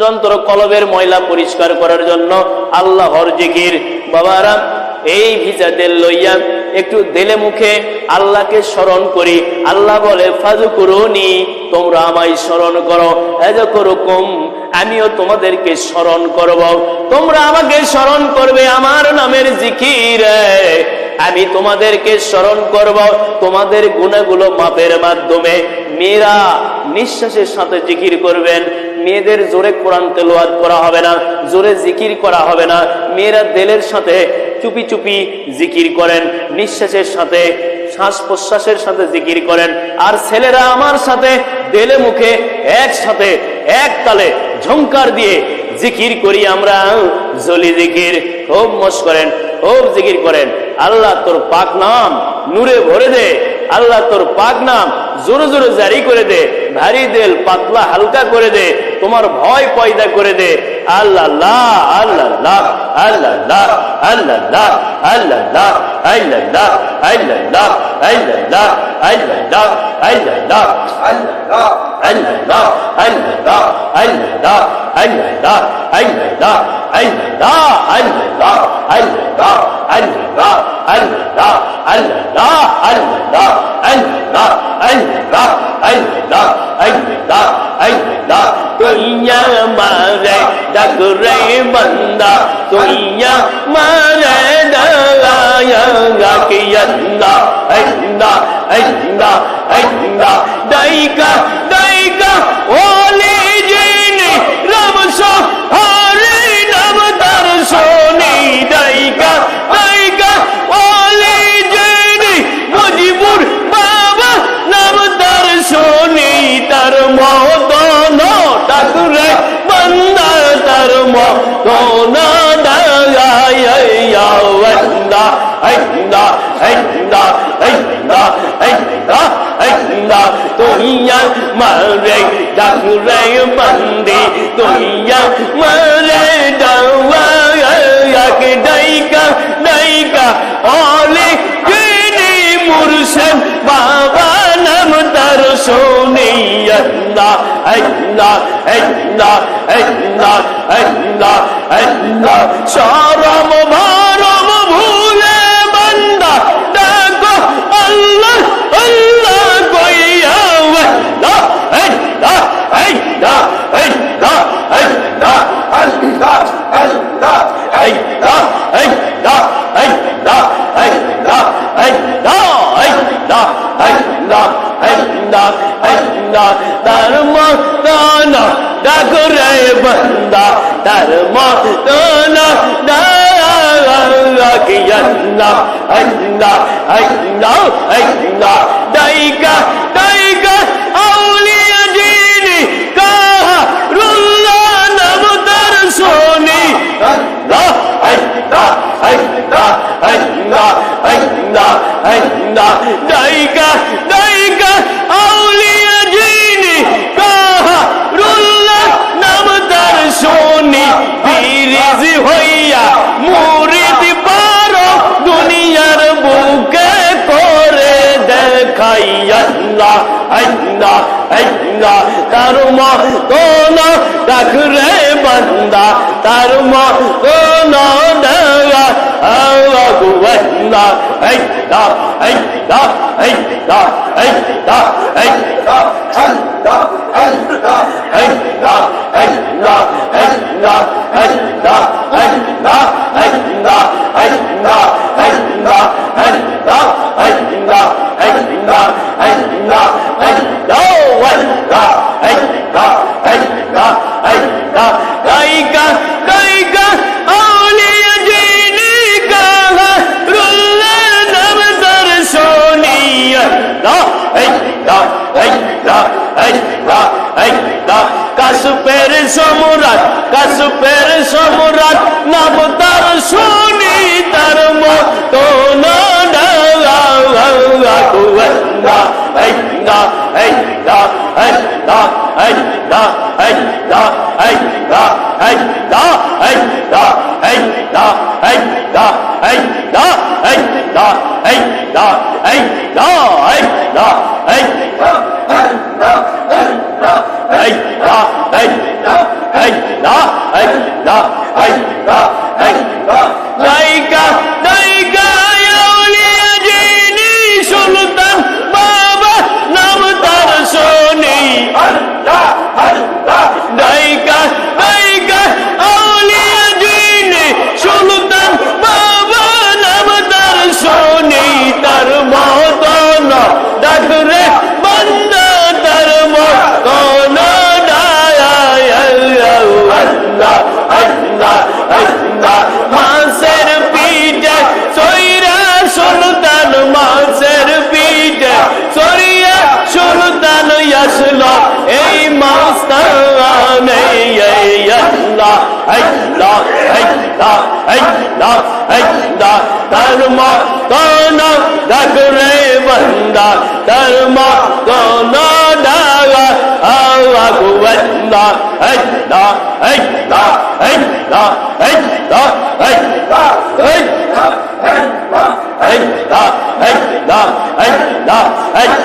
যন্ত্র কলবের ময়লা পরিষ্কার করার জন্য আল্লাহর জিকির। বাবারা, এই ভিজা লইয়া একটু দেলে মুখে আল্লাহকে স্মরণ করি। আল্লাহ বলে তোমরা আমায় স্মরণ করো। এজ করুকুম আমিও তোমাদেরকে স্মরণ করব। তোমরা আমাকে স্মরণ করবে আমার নামের জিকির। আমি তোমাদেরকে স্মরণ করব। তোমাদের গুণাগুলো মাপের মাধ্যমে। মেয়েরা নিঃশ্বাসের সাথে জিকির করবেন। মেয়েদের জোরে কোরআন তেলোয়াত করা হবে না, জোরে জিকির করা হবে না। মেয়েরা দেলের সাথে চুপি চুপি জিকির করেন, নিঃশ্বাসের সাথে শ্বাস প্রশ্বাসের সাথে জিকির করেন। আর ছেলেরা আমার সাথে দেলে মুখে একসাথে, এক তালে ঝঙ্কার দিয়ে জিকির করি আমরা। জলি জিকির, খুব মস করেন, খুব জিকির করেন। আল্লাহ তোর পাক নাম নূরে ভরে দে, আল্লাহ তোর পাক নাম জোরে জোরে জারি করে দে। ভারী দেল পাতলা হালকা করে দে তোমার ভয় পয়দা করে দে আল্লাহ আল্লাহ আল্লাহ আল্লাহ আল্লাহ আল্লাহ আল্লাহ আল্লাহ আল্লাহ আল্লাহ আল্লাহ আল্লাহ আল্লাহ আল্লাহ আল্লাহ আল্লাহ আল্লাহ আল্লাহ আল্লাহ আল্লাহ আল্লাহ আল্লাহ আল্লাহ আল্লাহ আল্লাহ আল্লাহ আল্লাহ তুইয়া মারে ডাকরে বন্দা তুইয়া মারে ডালায়া গাকে আল্লাহ আল্লাহ আল্লাহ আল্লাহ দাইকা দাইকা ওলি মালাইকা সোনি আল্লাহ আল্লাহ আল্লাহ আল্লাহ আল্লাহ আল্লাহ সরম ভরম ভুলে বান্দা ডাকো আল্লাহ আল্লাহ কইয়া আল্লাহ আল্লাহ আল্লাহ আল্লাহ আল্লাহ আল্লাহ আল্লাহ আল্লাহ আল্লাহ আল্লাহ আল্লাহ আল্লাহ আল্লাহ আল্লাহ আল্লাহ আল্লাহ তার মতানা ডাকরে বন্দা তার মতানা ডাকি আল্লাহ আল্লাহ আল্লাহ আল্লাহ দাইকা দাইকা আইন্দা আইন্দা তার মা তো না ডাক রে বান্দা তার মা তো না Hey, God, hey, God, hey, God, hey, God, hey, God, hey, God, আল্লাহ আল্লাহ আল্লাহ তার মতন ডাকরে বন্দা তার মতন ডাগা আওয়া গুয়াল্লাহ আল্লাহ আল্লাহ আল্লাহ আল্লাহ আল্লাহ আল্লাহ আল্লাহ Hey,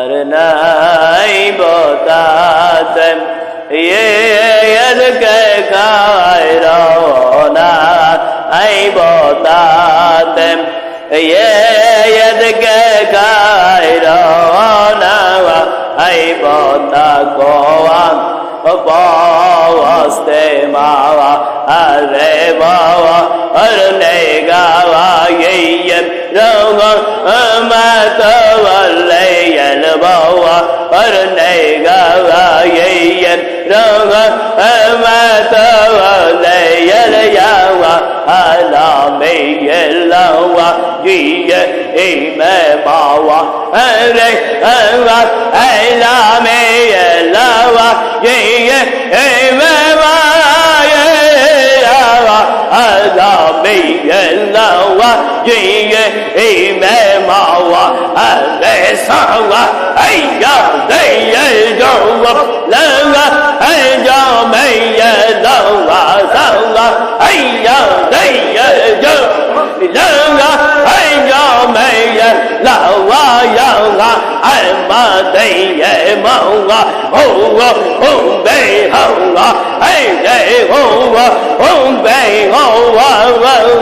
আর নাই বতাসম। ইয়ে কায়রনা আই বতাসম। ইয়ে কায়রনা আই বতা গোয়া পাওয়াস্তে মাওয়া, আরে বাওয়া, আর নেই গাওয়া ইয়ে রঙ মাতা और नय गवायन रंग मत नयल यावा अला में यलवा जिय ए मैं बावा अरे अवा अला में यलवा harami yelawa yiye ime mawa ale sawa ayya deye yawa lewa ayya meye lawa sawa ayya deye yawa لوايا عمدي مولا هو هم بي هو أي هو هم بي هو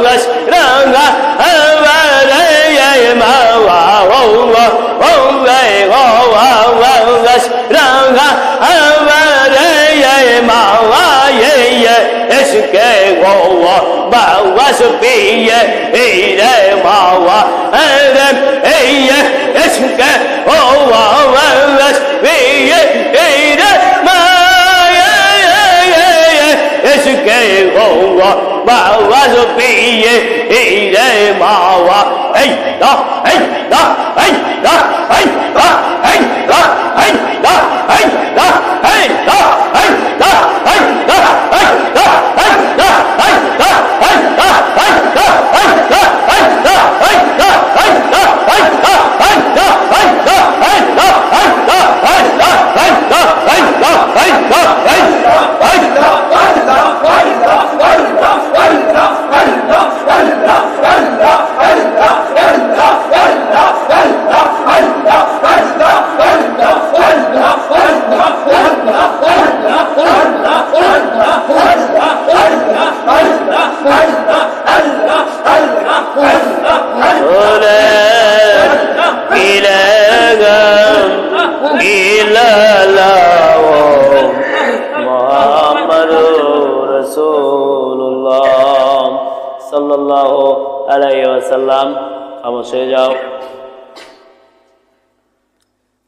وشرنا ولي مولا هو هم بي هو وشرنا ولي مولا এসকে গোয়া বাওয়াস পিয়ে এই রে মাওয়া রে এই এসকে গোয়া বাওয়াস পিয়ে এই রে মায়া এসকে গোয়া বাওয়াস পিয়ে এই রে দা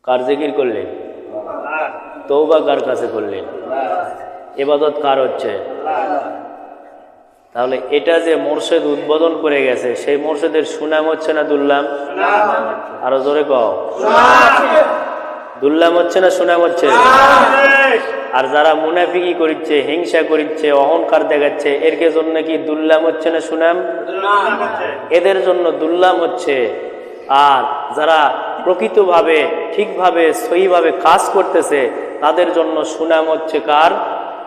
কার জিকির করলেন তৌবা কার কাছে করলেন এবাদত কার হচ্ছে? তাহলে এটা যে মোর্শেদ উদ্বোধন করে গেছে, সেই মোর্শেদের সুনাম হচ্ছে না দুল্লাম আরও জোরে কও। দুল্লাম হচ্ছে না সুনাম হচ্ছে? আর যারা মুনাফিকি করিচ্ছে, হিংসা করিচ্ছে, অহংকার দেখাচ্ছে, এর জন্য কি দুল্লাম হচ্ছে না সুনাম? এদের জন্য দুল্লাম হচ্ছে। আর যারা প্রকৃতভাবে, ঠিকভাবে, সহিভাবে কাজ করতেছে, তাদের জন্য সুনাম হচ্ছে কার?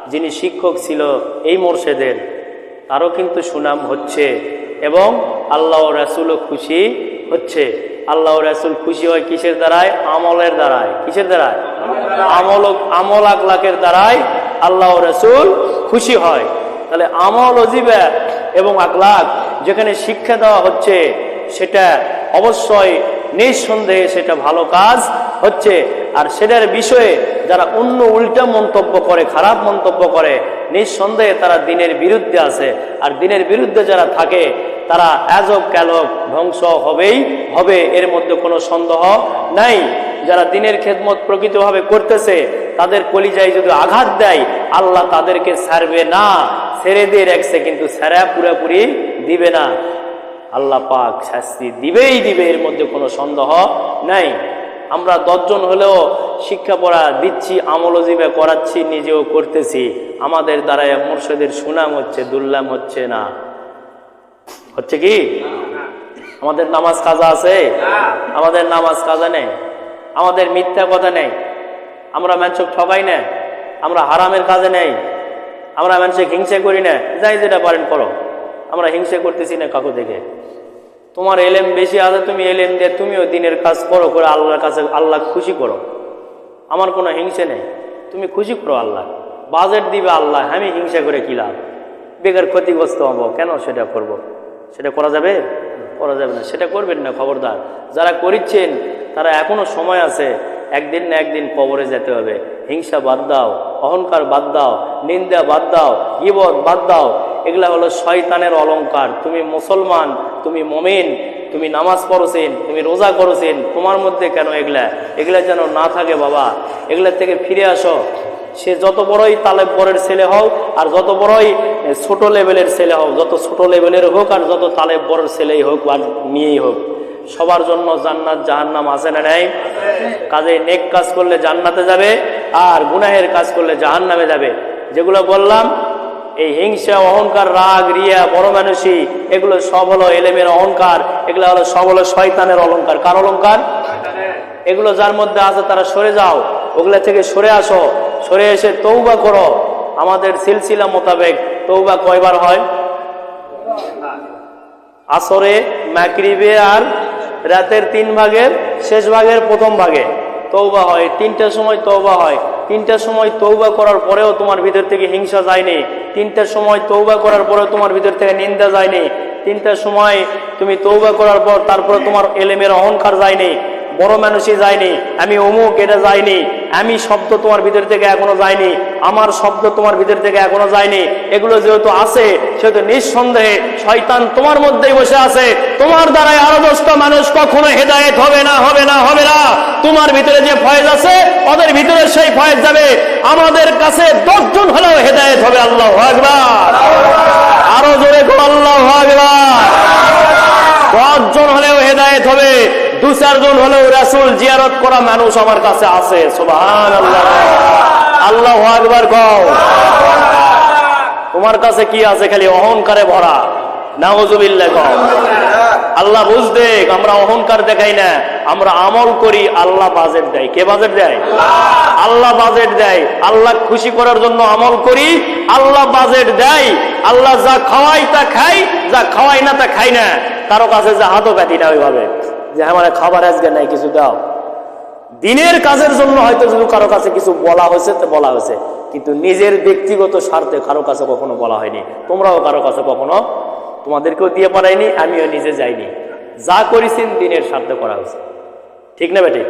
যিনি শিক্ষক ছিল এই মোর্শেদের। তারও কিন্তু সুনাম হচ্ছে এবং আল্লাহ রাসুলও খুশি হচ্ছে। আল্লাহ রাসুল খুশি হয় কিসের দ্বারায়? আমলের দ্বারায়। কিসের দ্বারায়? আমল আমল আকলাকের দ্বারাই আল্লাহ রাসুল খুশি হয়। তাহলে আমল অজিবা এবং আকলাক যেখানে শিক্ষা দেওয়া হচ্ছে, সেটা অবশ্যই নিঃসন্দেহে সেটা ভালো কাজ হচ্ছে। আর সেটার বিষয়ে যারা অন্য উল্টা মন্তব্য করে, খারাপ মন্তব্য করে, নিঃসন্দেহে তারা দিনের বিরুদ্ধে আছে। আর দিনের বিরুদ্ধে যারা থাকে, তারা অ্যাজব ক্যালক ধ্বংস হবেই, হবে। এর মধ্যে কোনো সন্দেহ নাই। যারা দিনের খেদমত প্রকৃতভাবে করতেছে, তাদের কলিজায় যদি আঘাত দেয়, আল্লাহ তাদেরকে ছাড়বে না। ছেড়ে দিয়ে রাখছে, কিন্তু স্যারা পুরাপুরি দিবে না। আল্লাহ পাক শাস্তি দিবেই দিবে, এর মধ্যে কোনো সন্দেহ নাই। আমরা দশজন হলেও শিক্ষা পড়া দিচ্ছি আমলজীবে করাচ্ছি, নিজেও করতেছি। আমাদের দ্বারা মুর্শিদের সুনাম হচ্ছে দুর্লাম হচ্ছে না। হচ্ছে কি? আমাদের নামাজ কাজা আছে? আমাদের নামাজ কাজা নেই। আমাদের মিথ্যা কথা নেই। আমরা মানুষক ঠকাই না। আমরা হারামের কাজে নেই। আমরা মানুষকে হিংসা করি না। যাই যেটা পারেন করো। আমরা হিংসা করতেছি না কাকু দেখে। তোমার এলেম বেশি আছে তুমি এলেম দিয়ে তুমিও দিনের কাজ করো, করে আল্লাহর কাছে, আল্লাহ খুশি করো। আমার কোনো হিংসে নেই। তুমি খুশি করো আল্লাহ। বাজেট দিবে আল্লাহ, আমি হিংসা করে কি লাভ? বেকার ক্ষতিগ্রস্ত হব, কেন সেটা করব। সেটা করা যাবে? করা যাবে না। সেটা করবেন না, খবরদার। যারা করিচ্ছেন, তারা এখনও সময় আছে, একদিন না একদিন কবরে যেতে হবে। হিংসা বাদ দাও, অহংকার বাদ দাও, নিন্দা বাদ দাও, গিবত বাদ দাও। এগুলা হলো শয়তানের অলঙ্কার তুমি মুসলমান, তুমি মমিন, তুমি নামাজ পড়ছেন, তুমি রোজা করেছেন, তোমার মধ্যে কেন এগুলা? এগুলা যেন না থাকে বাবা। এগুলা থেকে ফিরে আসো। সে যত বড়ই তালেব বরের ছেলে হোক আর যত বড়ই ছোট লেভেলের ছেলে হোক, যত ছোট লেভেলের হোক আর যত তালেব বরের ছেলেই হোক আর মেয়েই হোক, সবার জন্য জান্নাত, জাহান্নাম আছে না নাই? কাজে নেক কাজ করলে জান্নাতে যাবে আর গুনাহের কাজ করলে জাহান্নামে যাবে। যেগুলো বললাম এই হিংসা, অহংকার, রাগ, রিয়া, বড় মানুষই এগুলো সব হলো এলেমের অহংকার, এগুলো হলো সব হলো শয়তানের অলংকার। কার অলংকার? এগুলো যার মধ্যে আছে তারা সরে যাও, ওগুলা থেকে সরে আসো, সরে এসে তৌবা করো। আমাদের সিলসিলা মোতাবেক তৌবা কয়বার হয়? আসরে মাকরিবে আর রাতের তিন ভাগের শেষ ভাগের প্রথম ভাগে তৌবা হয়। তিনটার সময় তৌবা হয়। তিনটার সময় তৌবা করার পরেও তোমার ভিতর থেকে হিংসা যায়নি। তিনটার সময় তৌবা করার পরেও তোমার ভিতর থেকে নিন্দা যায়নি। তিনটার সময় তুমি তৌবা করার পর তারপরে তোমার এলেমের অহংকার যায়নি। বড় মানুষই যায়নি। আমি অমুক, এটা যায়নি। আমি শব্দ তোমার ভিতর থেকে এখনও যায়নি। আমার শব্দ তোমার ভিতর থেকে এখনও যায়নি। এগুলো যেহেতু আছে, সেহেতু নিঃসন্দেহে শয়তান তোমার মধ্যেই বসে আছে। তোমার দ্বারাই আরও দশটা মানুষ কখনো হেদায়েত হবে না হবে না হবে না। তোমার ভিতরে যে ফয়েজ আছে, ওদের ভিতরে সেই ফয়েজ যাবে। আমাদের কাছে দশজন হলেও হেদায়ত হবে, আল্লাহ আরও জোরে আল্লাহ দশজন হলেও হেদায়েত হবে, দু চারজন হলেও রাসুল জিয়ারত করা মানুষ আমার কাছে আছে সুবহান আল্লাহ আল্লাহ আকবার কও। তোমার কাছে কি আছে, খালি অহংকারে ভরা। নাউজুবিল্লাহ কও। আল্লাহ বুঝতে আমরা অহংকার দেখাই না। আমরা আমল করি, আল্লাহ বাজেট দেয়। কে বাজেট দেয়? আল্লাহ বাজেট দেয়। আল্লাহ খুশি করার জন্য আমল করি, আল্লাহ বাজেট দেয়। আল্লাহ যা খাওয়াই তা খাই, যা খাওয়াই না তা খাই না। কারও কাছে যা হাতও ব্যথি না ওইভাবে। যে আমার খাবার আজকে নাই, কিছু দাও। দিনের কাজের জন্য হয়তো যদি কারও কাছে কিছু বলা হয়েছে, তো বলা হয়েছে। কিন্তু নিজের ব্যক্তিগত স্বার্থে কারও কাছে কখনো বলা হয়নি। তোমরাও কারও কাছে কখনো তোমাদেরকেও দিয়ে পড়াইনি আমিও নিজে যাইনি। যা করেছেন দিনের স্বার্থে করা হয়েছে। ঠিক না বেটি?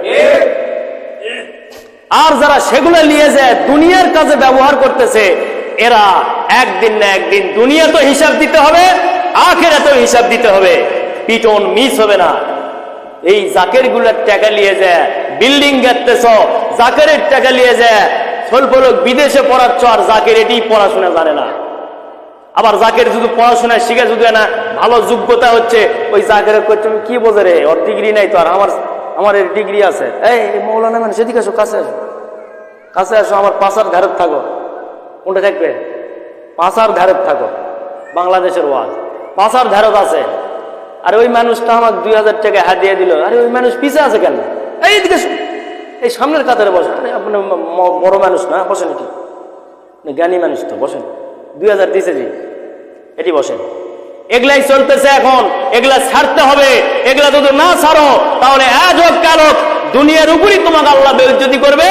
আর যারা সেগুলো নিয়ে যায়, দুনিয়ার কাজে ব্যবহার করতেছে, এরা একদিন না একদিন দুনিয়া তো হিসাব দিতে হবে আখেরা তো হিসাব দিতে হবে। পিটন মিস হবে না। এই জাকেরগুলার টাকা নিয়ে যায়, বিল্ডিং গাড়তেছ জাকের টাকা নিয়ে যায় স্বল্প লোক বিদেশে পড়াচ্ছ, আর জাকের এটি পড়াশোনা জানে না। আবার জাকের যদি পড়াশোনা শিখে যদি না, ভালো যোগ্যতা হচ্ছে, ওই জাকের "তুমি কি বোঝে রে? ওর ডিগ্রি নাই তো আর আমার আমার এর ডিগ্রি আছে। এই মৌলানা মানে সেদিকে আসো, কাছে আসো। কাছে আসো, আমার পাশার ধারে থাকো। কোনটা থাকবে? পাশার ধারে থাকো। বাংলাদেশের ওয়াজ। পাশার ধারত আছে। আর ওই মানুষটা আমার দুই হাজার টাকা হাত দিয়ে দিল। আরে ওই মানুষ পিছে আছে কেন? এই দিকে এই সামনের কাতারে বসে। আরে আপনি ম- ম- বড় মানুষ না, বসেন আপনি জ্ঞানী মানুষ তো, বসেন। দুই হাজার দিছে জি। এটি বসেন। এগুলাই চলতেছে এখন, এগুলা ছাড়তে হবে, এগুলা যদি না ছাড়ো, তাহলে আজ হোক, কাল হোক, দুনিয়ার উপরই তোমাকে আল্লাহ বেজ্জতি করবে,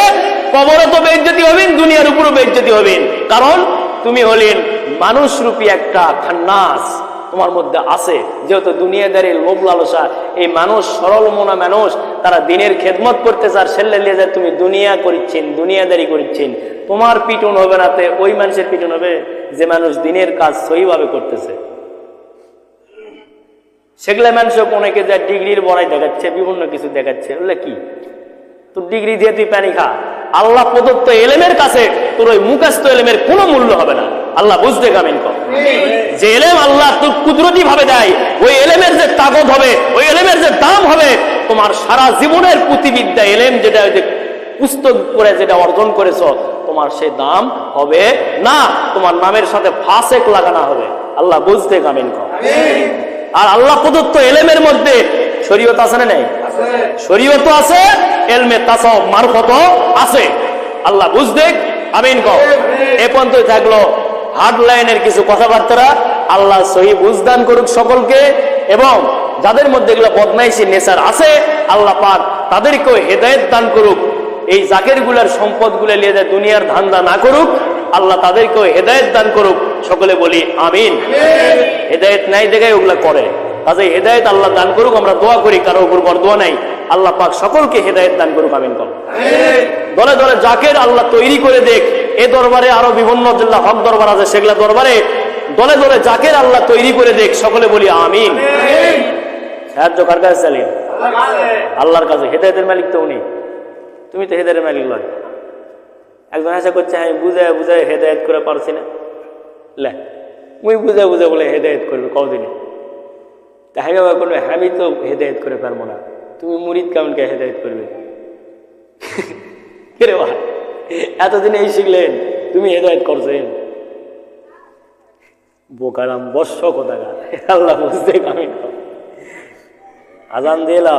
কবরও তো বেজ্জতি হবেন, দুনিয়ার উপরও বেজ্জতি হবেন। কারণ তুমি হলেন মানুষরূপী একটা খান্নাস। তোমার মধ্যে আছে। যেহেতু দুনিয়াদারি লোভ লালসা, এই মানুষ সরল মনা মানুষ, তারা দিনের খেদমত করতেছে আর সেল্লে লিয়ে যায়, তুমি দুনিয়া করিচ্ছেন, দুনিয়াদারি করিচ্ছেন। তোমার পিটন হবে না ওই মানুষের পিটন হবে যে মানুষ দিনের কাজ সহিভাবে করতেছে। সেগুলা মানুষ অনেকে যা ডিগ্রির বড়াই দেখাচ্ছে, বিভিন্ন কিছু দেখাচ্ছে। ওগুলা কি? তোর ডিগ্রি দিয়ে তুই পানি খা। আল্লাহ প্রদত্ত এলেমের কাছে তোর ওই মুখাস্ত এলেমের কোনো মূল্য হবে না। আল্লাহ বুঝতে কামিন কর। যে এলেম আল্লাহ তোর কুদরতি ভাবে দেয়, ওই এলেমের যে তাগত হবে, ওই এলেমের যে দাম হবে, তোমার সারা জীবনের পুঁতিবিদ্যা এলেম যেটা পুস্তক করে যেটা অর্জন করেছ, তোমার সে দাম হবে না, তোমার নামের সাথে ফাসেক লাগানো হবে। আল্লাহ বুঝতে কামিন কর। আর আল্লাহ প্রদত্ত এলেমের মধ্যে শরীয়ত আছে না নেই? শরীয়ত আছে, এলমে তাসাও মারফত আছে। আল্লাহ বুঝতে আমিন কর। এ পর্যন্ত থাকল। হার্ড লাইনের কিছু কথাবার্তা আল্লাহ সহি বুঝদান করুক সকলকে এবং যাদের মধ্যে এগুলো বদমাইশি, নেশার আছে, আল্লাহ পাক তাদেরকেও হেদায়েত দান করুক। এই জাকেরগুলার সম্পদগুলো নিয়ে যায় দুনিয়ার ধান্দা না করুক, আল্লাহ তাদেরকেও হেদায়েত দান করুক। সকলে বলি, আমিন। হেদায়েত নাই দেখায় ওগুলা করে। কাজে হেদায়েত আল্লাহ দান করুক, আমরা দোয়া করি, কারও উপর বর দোয়া নাই। আল্লাহ পাক সকলকে হেদায়েত দান করুক, আমিন কর দলে দলে জাকের আল্লাহ তৈরি করে দেখ। এ দরবারে আরও বিভিন্ন হক দরবার আছে সেগুলা দরবারে দলে দলে জাকের আল্লাহ তৈরি করে দেখ সকলে বলি আমিন। সাহায্য কার কাছে চালিয়ে। আল্লাহর কাছে। হেদায়তের মালিক তো উনি। তুমি তো হেদায়ের মালিক নয়। একজন আশা করছে আমি বুঝায় বুঝায় হেদায়ত করে পারছি না। লে মুই বুঝে বুঝে বলে হেদায়ত করবে কদিনে তা হ্যাঁ বাবা করবে আমি তো হেদায়ত করে পারব না। তুমি মুরিদ কেমনকে হেদায়ত করবে। রে ভাই? এতদিন এই শিখলেন তুমি হেদায়ত করছেন। বোকারাম বর্ষ কোথা আল্লাহ বুঝতে আমি আজান আল্লাহ।